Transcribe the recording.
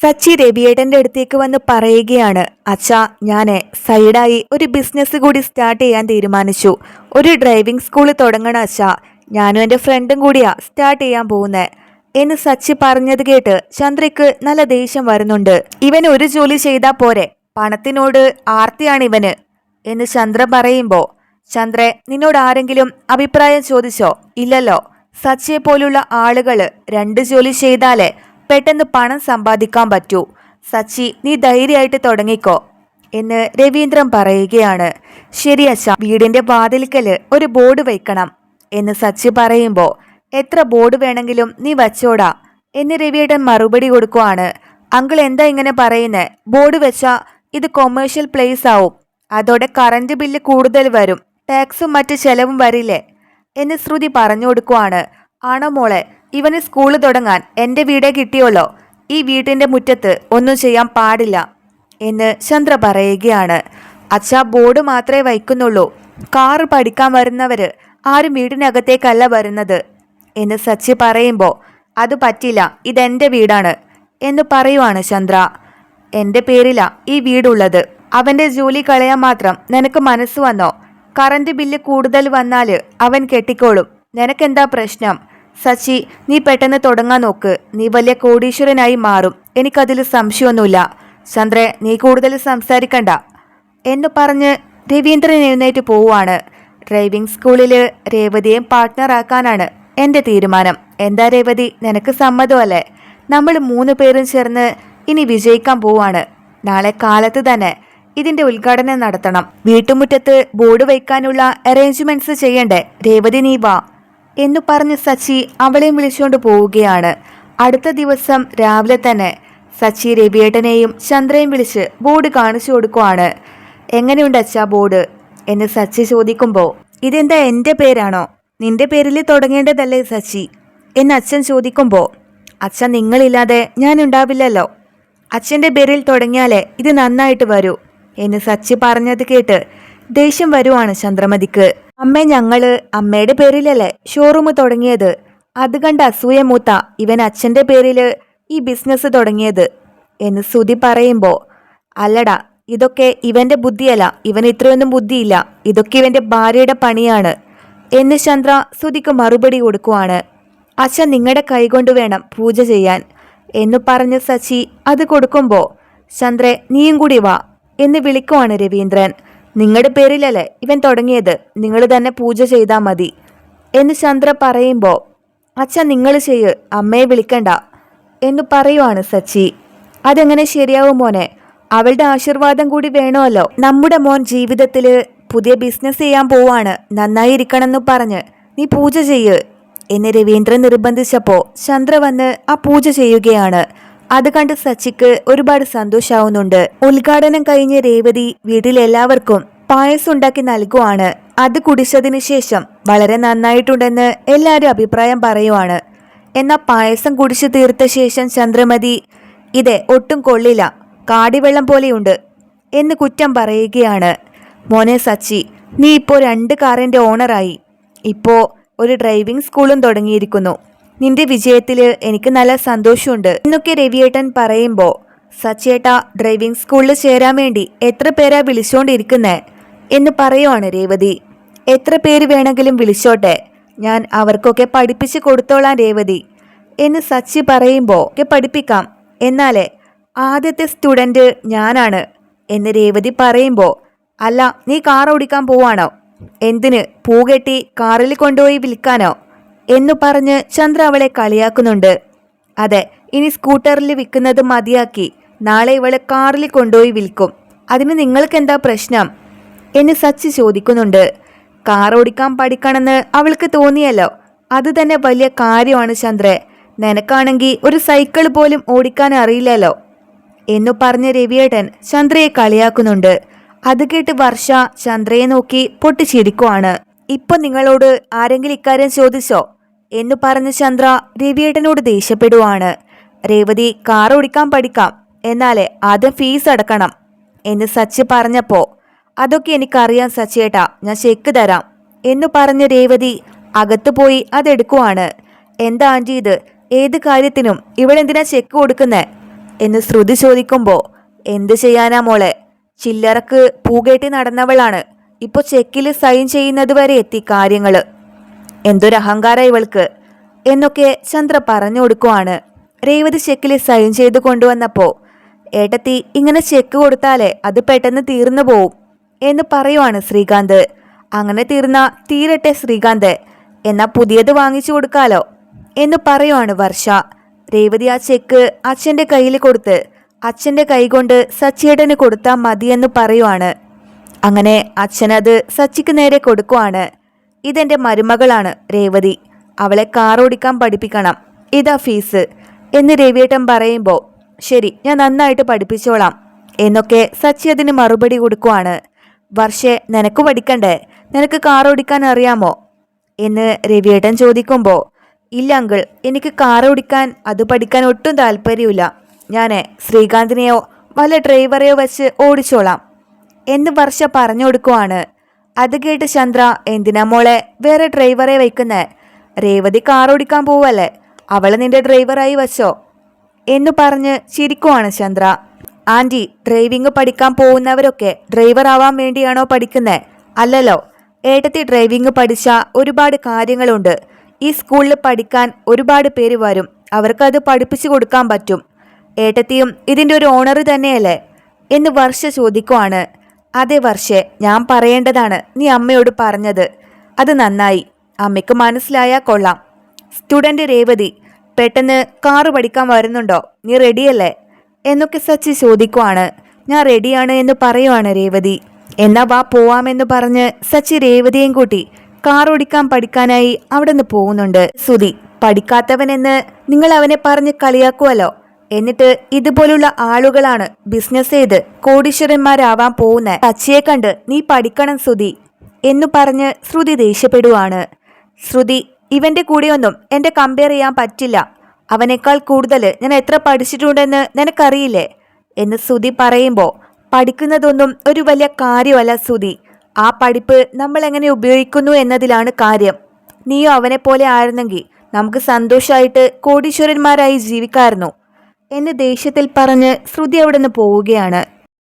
സച്ചി രവിയേട്ടന്റെ അടുത്തേക്ക് വന്ന് പറയുകയാണ് അച്ഛാ ഞാൻ സൈഡായി ഒരു ബിസിനസ് കൂടി സ്റ്റാർട്ട് ചെയ്യാൻ തീരുമാനിച്ചു. ഒരു ഡ്രൈവിംഗ് സ്കൂൾ തുടങ്ങണം അച്ഛാ. ഞാനും എന്റെ ഫ്രണ്ടും കൂടിയാ സ്റ്റാർട്ട് ചെയ്യാൻ പോകുന്നത് എന്ന് സച്ചി പറഞ്ഞത് കേട്ട് ചന്ദ്രയ്ക്ക് നല്ല ദേഷ്യം വരുന്നുണ്ട്. ഇവൻ ഒരു ജോലി ചെയ്താൽ പോരെ? പണത്തിനോട് ആർത്തിയാണ് ഇവന്? എന്ന് ചന്ദ്ര പറയുമ്പോൾ ചന്ദ്രെ നിന്നോട് ആരെങ്കിലും അഭിപ്രായം ചോദിച്ചോ? ഇല്ലല്ലോ. സച്ചിയെ പോലുള്ള ആളുകൾ രണ്ട് ജോലി ചെയ്താലേ പെട്ടെന്ന് പണം സമ്പാദിക്കാൻ പറ്റൂ. സച്ചി നീ ധൈര്യമായിട്ട് തുടങ്ങിക്കോ. എന്ന് രവീന്ദ്രൻ പറയുകയാണ്. ശരി അച്ഛ വീടിന്റെ വാതിൽക്കൽ ഒരു ബോർഡ് വയ്ക്കണം എന്ന് സച്ചി പറയുമ്പോൾ എത്ര ബോർഡ് വേണമെങ്കിലും നീ വച്ചോടാ എന്ന് രവിയേട്ടൻ മറുപടി കൊടുക്കുവാണ്. അങ്കിൾ എന്താ ഇങ്ങനെ പറയുന്നത് ബോർഡ് വെച്ചാ ഇത് കൊമേഴ്ഷ്യൽ പ്ലേസ് ആവും. അതോടെ കറന്റ് ബില്ല് കൂടുതൽ വരും. ടാക്സും മറ്റ് ചെലവും വരില്ലേ? എന്ന് ശ്രുതി പറഞ്ഞു കൊടുക്കുവാണ്. ആണോ മോളെ? ഇവന് സ്കൂൾ തുടങ്ങാൻ എന്റെ വീടേ കിട്ടിയോളോ ഈ വീട്ടിന്റെ മുറ്റത്ത് ഒന്നും ചെയ്യാൻ പാടില്ല എന്ന് ചന്ദ്ര പറയുകയാണ്. അച്ഛ ബോർഡ് മാത്രമേ വയ്ക്കുന്നുള്ളൂ. കാറ് പഠിക്കാൻ വരുന്നവര് ആരും വീടിനകത്തേക്കല്ല വരുന്നത് എന്ന് സച്ചി പറയുമ്പോൾ അത് പറ്റില്ല ഇതെന്റെ വീടാണ് എന്ന് പറയുവാണ് ചന്ദ്ര. എന്റെ പേരിലാ ഈ വീടുള്ളത്. അവന്റെ ജോലി കളയാൻ മാത്രം നിനക്ക് മനസ്സ് വന്നോ? കറന്റ് ബില്ല് കൂടുതൽ വന്നാൽ അവൻ കെട്ടിക്കോളും. നിനക്കെന്താ പ്രശ്നം? സച്ചി നീ പെട്ടെന്ന് തുടങ്ങാൻ നോക്ക്. നീ വലിയ കോടീശ്വരനായി മാറും. എനിക്കതിൽ സംശയമൊന്നുമില്ല. ചന്ദ്രെ നീ കൂടുതൽ സംസാരിക്കണ്ട. എന്ന് പറഞ്ഞ് രവീന്ദ്രൻ എഴുന്നേറ്റ് പോവുകയാണ്. ഡ്രൈവിംഗ് സ്കൂളിൽ രേവതിയെ പാർട്ട്ണറാക്കാനാണ് എന്റെ തീരുമാനം. എന്താ രേവതി നിനക്ക് സമ്മതമല്ലേ? നമ്മൾ മൂന്ന് പേരും ചേർന്ന് ഇനി വിജയിക്കാൻ പോവാണ് നാളെ കാലത്ത് തന്നെ ഇതിന്റെ ഉദ്ഘാടനം നടത്തണം. വീട്ടുമുറ്റത്ത് ബോർഡ് വയ്ക്കാനുള്ള അറേഞ്ച്മെന്റ്സ് ചെയ്യണ്ടേ? രേവതി നീ വാ. എന്നു പറഞ്ഞ് സച്ചി അവളെയും വിളിച്ചുകൊണ്ട് പോവുകയാണ്. അടുത്ത ദിവസം രാവിലെ തന്നെ സച്ചി രവിയേട്ടനെയും ചന്ദ്രയും വിളിച്ച് ബോർഡ് കാണിച്ചു കൊടുക്കുവാണ്. എങ്ങനെയുണ്ട് അച്ഛാ ബോർഡ്? എന്ന് സച്ചി ചോദിക്കുമ്പോൾ ഇതെന്താ എന്റെ പേരാണോ? നിന്റെ പേരിൽ തുടങ്ങേണ്ടതല്ലേ സച്ചി? എന്ന് അച്ഛൻ ചോദിക്കുമ്പോൾ അച്ഛൻ നിങ്ങളില്ലാതെ ഞാൻ ഉണ്ടാവില്ലല്ലോ അച്ഛന്റെ പേരിൽ തുടങ്ങിയാലേ ഇത് നന്നായിട്ട് വരൂ എന്ന് സച്ചി പറഞ്ഞത് കേട്ട് ദേഷ്യം വരുവാണ് ചന്ദ്രമതിക്ക്. അമ്മേ ഞങ്ങൾ അമ്മയുടെ പേരിലല്ലേ ഷോറൂം തുടങ്ങിയത്? അത് കണ്ട് അസൂയ മൂത്ത ഇവൻ അച്ഛന്റെ പേരിൽ ഈ ബിസിനസ് തുടങ്ങിയത്. എന്ന് സുതി പറയുമ്പോൾ അല്ലടാ ഇതൊക്കെ ഇവന്റെ ബുദ്ധിയല്ല ഇവൻ ഇത്രയൊന്നും ബുദ്ധിയില്ല ഇതൊക്കെ ഇവന്റെ ഭാര്യയുടെ പണിയാണ്. എന്ന് ചന്ദ്ര സുതിക്ക് മറുപടി കൊടുക്കുവാണ്. അച്ഛൻ നിങ്ങളുടെ കൈകൊണ്ട് വേണം പൂജ ചെയ്യാൻ. എന്ന് പറഞ്ഞ സച്ചി അത് കൊടുക്കുമ്പോൾ ചന്ദ്രെ നീയും കൂടി വാ എന്ന് വിളിക്കുവാണ് രവീന്ദ്രൻ. നിങ്ങളുടെ പേരിലല്ലേ ഇവൻ തുടങ്ങിയത്? നിങ്ങൾ തന്നെ പൂജ ചെയ്താൽ മതി. എന്ന് ചന്ദ്ര പറയുമ്പോൾ അച്ഛൻ നിങ്ങൾ ചെയ്യ്. അമ്മയെ വിളിക്കണ്ട. എന്ന് പറയുവാണ് സച്ചി. അതെങ്ങനെ ശരിയാവും മോനെ? അവളുടെ ആശീർവാദം കൂടി വേണമല്ലോ. നമ്മുടെ മോൻ ജീവിതത്തിൽ പുതിയ ബിസിനസ് ചെയ്യാൻ പോവാണ്. നന്നായി ഇരിക്കണമെന്ന് പറഞ്ഞ് നീ പൂജ ചെയ്യ്. എന്ന് രവീന്ദ്രൻ നിർബന്ധിച്ചപ്പോൾ ചന്ദ്ര വന്ന് ആ പൂജ ചെയ്യുകയാണ്. അത് കണ്ട് സച്ചിക്ക് ഒരുപാട് സന്തോഷാവുന്നുണ്ട്. ഉദ്ഘാടനം കഴിഞ്ഞ രേവതി വീട്ടിലെല്ലാവർക്കും പായസം ഉണ്ടാക്കി നൽകുവാണ്. അത് കുടിച്ചതിന് ശേഷം വളരെ നന്നായിട്ടുണ്ടെന്ന് എല്ലാവരും അഭിപ്രായം പറയുവാണ്. എന്നാൽ പായസം കുടിച്ചു തീർത്ത ശേഷം ചന്ദ്രമതി ഇതെ ഒട്ടും കൊള്ളില്ല. കാടിവെള്ളം പോലെയുണ്ട് എന്ന് കുറ്റം പറയുകയാണ്. മോനെ സച്ചി നീ ഇപ്പോൾ രണ്ട് കാറിന്റെ ഓണറായി. ഇപ്പോൾ ഒരു ഡ്രൈവിംഗ് സ്കൂളും തുടങ്ങിയിരിക്കുന്നു. നിന്റെ വിജയത്തിൽ എനിക്ക് നല്ല സന്തോഷമുണ്ട്. എന്നൊക്കെ രവിയേട്ടൻ പറയുമ്പോൾ സച്ചേട്ട ഡ്രൈവിംഗ് സ്കൂളിൽ ചേരാൻ വേണ്ടി എത്ര പേരാ വിളിച്ചോണ്ടിരിക്കുന്നേ? എന്ന് പറയുവാണ് രേവതി. എത്ര പേര് വേണമെങ്കിലും വിളിച്ചോട്ടെ? ഞാൻ അവർക്കൊക്കെ പഠിപ്പിച്ചു കൊടുത്തോളാം രേവതി. എന്ന് സച്ചി പറയുമ്പോൾ ഒക്കെ പഠിപ്പിക്കാം. എന്നാലേ ആദ്യത്തെ സ്റ്റുഡന്റ് ഞാനാണ്. എന്ന് രേവതി പറയുമ്പോൾ അല്ല നീ കാർ ഓടിക്കാൻ പോവാണോ? എന്തിന്? പൂകെട്ടി കാറിൽ കൊണ്ടുപോയി വിൽക്കാനോ? എന്നു പറഞ്ഞ് ചന്ദ്ര അവളെ കളിയാക്കുന്നുണ്ട്. അതെ ഇനി സ്കൂട്ടറിൽ വിൽക്കുന്നത് മതിയാക്കി. നാളെ ഇവളെ കാറിൽ കൊണ്ടുപോയി വിൽക്കും. അതിന് നിങ്ങൾക്ക് എന്താ പ്രശ്നം? എന്ന് സച്ചി ചോദിക്കുന്നുണ്ട്. കാർ ഓടിക്കാൻ പഠിക്കണമെന്ന് അവൾക്ക് തോന്നിയല്ലോ. അത് തന്നെ വലിയ കാര്യമാണ് ചന്ദ്ര. നിനക്കാണെങ്കിൽ ഒരു സൈക്കിൾ പോലും ഓടിക്കാൻ അറിയില്ലല്ലോ. എന്നു പറഞ്ഞ രവിയേട്ടൻ ചന്ദ്രയെ കളിയാക്കുന്നുണ്ട്. അത് കേട്ട് വർഷ ചന്ദ്രയെ നോക്കി പൊട്ടിച്ചിരിക്കുവാണ്. ഇപ്പൊ നിങ്ങളോട് ആരെങ്കിലും ഇക്കാര്യം ചോദിച്ചോ? എന്നു പറഞ്ഞ ചന്ദ്ര രവിയേട്ടനോട് ദേഷ്യപ്പെടുവാണ്. രേവതി കാർ ഓടിക്കാൻ പഠിക്കാം. എന്നാലേ ആദ്യം ഫീസ് അടക്കണം എന്ന് സച്ചി പറഞ്ഞപ്പോ അതൊക്കെ എനിക്കറിയാം സച്ചിയേട്ടാ ഞാൻ ചെക്ക് തരാം എന്നു പറഞ്ഞ രേവതി അകത്തു പോയി അതെടുക്കുവാണ്. എന്താ ആന്റി ഇത്? ഏത് കാര്യത്തിനും ഇവളെന്തിനാ ചെക്ക് കൊടുക്കുന്നേ? എന്ന് ശ്രുതി ചോദിക്കുമ്പോൾ എന്ത് ചെയ്യാനാ മോളെ? ചില്ലറക്ക് പൂകേട്ടി നടന്നവളാണ്. ഇപ്പോൾ ചെക്കിൽ സൈൻ ചെയ്യുന്നത് വരെ എത്തി കാര്യങ്ങൾ. എന്തൊരു അഹങ്കാര ഇവൾക്ക്? എന്നൊക്കെ ചന്ദ്ര പറഞ്ഞു കൊടുക്കുവാണ്. രേവതി ചെക്കിൽ സൈൻ ചെയ്ത് കൊണ്ടുവന്നപ്പോൾ ഏട്ടത്തി ഇങ്ങനെ ചെക്ക് കൊടുത്താലേ അത് പെട്ടെന്ന് തീർന്നു പോവും എന്ന് പറയുവാണ് ശ്രീകാന്ത്. അങ്ങനെ തീർന്ന തീരട്ടെ ശ്രീകാന്ത് എന്നാ പുതിയത് വാങ്ങിച്ചു കൊടുക്കാലോ എന്ന് പറയുവാണ് വർഷ. രേവതി ആ ചെക്ക് അച്ഛന്റെ കയ്യിൽ കൊടുത്ത് അച്ഛന്റെ കൈകൊണ്ട് സച്ചിയേട്ടന് കൊടുത്താൽ മതിയെന്ന് പറയുവാണ്. അങ്ങനെ അച്ഛനത് സച്ചിക്ക് നേരെ കൊടുക്കുവാണ്. ഇതെന്റെ മരുമകളാണ് രേവതി. അവളെ കാർ ഓടിക്കാൻ പഠിപ്പിക്കണം. ഇതാ ഫീസ്. എന്ന് രവിയേട്ടൻ പറയുമ്പോൾ ശരി ഞാൻ നന്നായിട്ട് പഠിപ്പിച്ചോളാം. എന്നൊക്കെ സച്ചി അതിന് മറുപടി കൊടുക്കുവാണ്. വർഷേ നിനക്ക് പഠിക്കണ്ടേ? നിനക്ക് കാർ ഓടിക്കാൻ അറിയാമോ? എന്ന് രവിയേട്ടൻ ചോദിക്കുമ്പോൾ ഇല്ല അങ്കിൾ എനിക്ക് കാർ ഓടിക്കാൻ അത് പഠിക്കാൻ ഒട്ടും താല്പര്യമില്ല. ഞാൻ ശ്രീകാന്തിനെയോ വല്ല ഡ്രൈവറെയോ വെച്ച് ഓടിച്ചോളാം. എന്ന് വർഷ പറഞ്ഞു കൊടുക്കുവാണ്. അത് കേട്ട് ചന്ദ്ര എന്തിനാ മോളെ? വേറെ ഡ്രൈവറെ വയ്ക്കുന്നേ. രേവതി കാർ ഓടിക്കാൻ പോവല്ലേ? അവളെ നിന്റെ ഡ്രൈവറായി വച്ചോ? എന്ന് പറഞ്ഞ് ചിരിക്കുവാണ് ചന്ദ്ര. ആന്റി ഡ്രൈവിംഗ് പഠിക്കാൻ പോകുന്നവരൊക്കെ ഡ്രൈവർ ആവാൻ വേണ്ടിയാണോ പഠിക്കുന്നേ? അല്ലല്ലോ. ഏട്ടത്തി ഡ്രൈവിംഗ് പഠിച്ച ഒരുപാട് കാര്യങ്ങളുണ്ട്. ഈ സ്കൂളിൽ പഠിക്കാൻ ഒരുപാട് പേര് വരും. അവർക്കത് പഠിപ്പിച്ചു കൊടുക്കാൻ പറ്റും. ഏട്ടത്തിയും ഇതിന്റെ ഒരു ഓണർ തന്നെയല്ലേ? എന്ന് വർഷ ചോദിക്കുവാണ്. അതെ വർഷേ ഞാൻ പറയേണ്ടതാണ് നീ അമ്മയോട് പറഞ്ഞത്. അത് നന്നായി. അമ്മയ്ക്ക് മനസ്സിലായാൽ കൊള്ളാം. സ്റ്റുഡന്റ് രേവതി പെട്ടെന്ന് കാറ് പഠിക്കാൻ വരുന്നുണ്ടോ? നീ റെഡിയല്ലേ? എന്നൊക്കെ സച്ചി ചോദിക്കുവാണ്. ഞാൻ റെഡിയാണ് എന്ന് പറയുവാണ് രേവതി. എന്നാ വാ പോവാമെന്ന് പറഞ്ഞ് സച്ചി രേവതിയും കൂട്ടി കാർ ഓടിക്കാൻ പഠിക്കാനായി അവിടെ നിന്ന് പോകുന്നുണ്ട്. സുധി പഠിക്കാത്തവനെന്ന് നിങ്ങൾ അവനെ പറഞ്ഞ് കളിയാക്കുമല്ലോ എന്നിട്ട് ഇതുപോലുള്ള ആളുകളാണ് ബിസിനസ് ചെയ്ത് കോടീശ്വരന്മാരാവാൻ പോകുന്ന കച്ചിയെ കണ്ട് നീ പഠിക്കണം ശ്രുതി എന്നു പറഞ്ഞ് ശ്രുതി ദേഷ്യപ്പെടുവാണ്. ശ്രുതി ഇവന്റെ കൂടെയൊന്നും എന്റെ കമ്പയർ ചെയ്യാൻ പറ്റില്ല. അവനേക്കാൾ കൂടുതൽ ഞാൻ എത്ര പഠിച്ചിട്ടുണ്ടെന്ന് നിനക്കറിയില്ലേ? എന്ന് ശ്രുതി പറയുമ്പോൾ പഠിക്കുന്നതൊന്നും ഒരു വലിയ കാര്യമല്ല ശ്രുതി. ആ പഠിപ്പ് നമ്മൾ എങ്ങനെ ഉപയോഗിക്കുന്നു എന്നതിലാണ് കാര്യം. നീയോ അവനെ പോലെ ആയിരുന്നെങ്കിൽ നമുക്ക് സന്തോഷമായിട്ട് കോടീശ്വരന്മാരായി ജീവിക്കായിരുന്നു. എന്ന് ദേഷ്യത്തിൽ പറഞ്ഞ് ശ്രുതി അവിടെ നിന്ന് പോവുകയാണ്.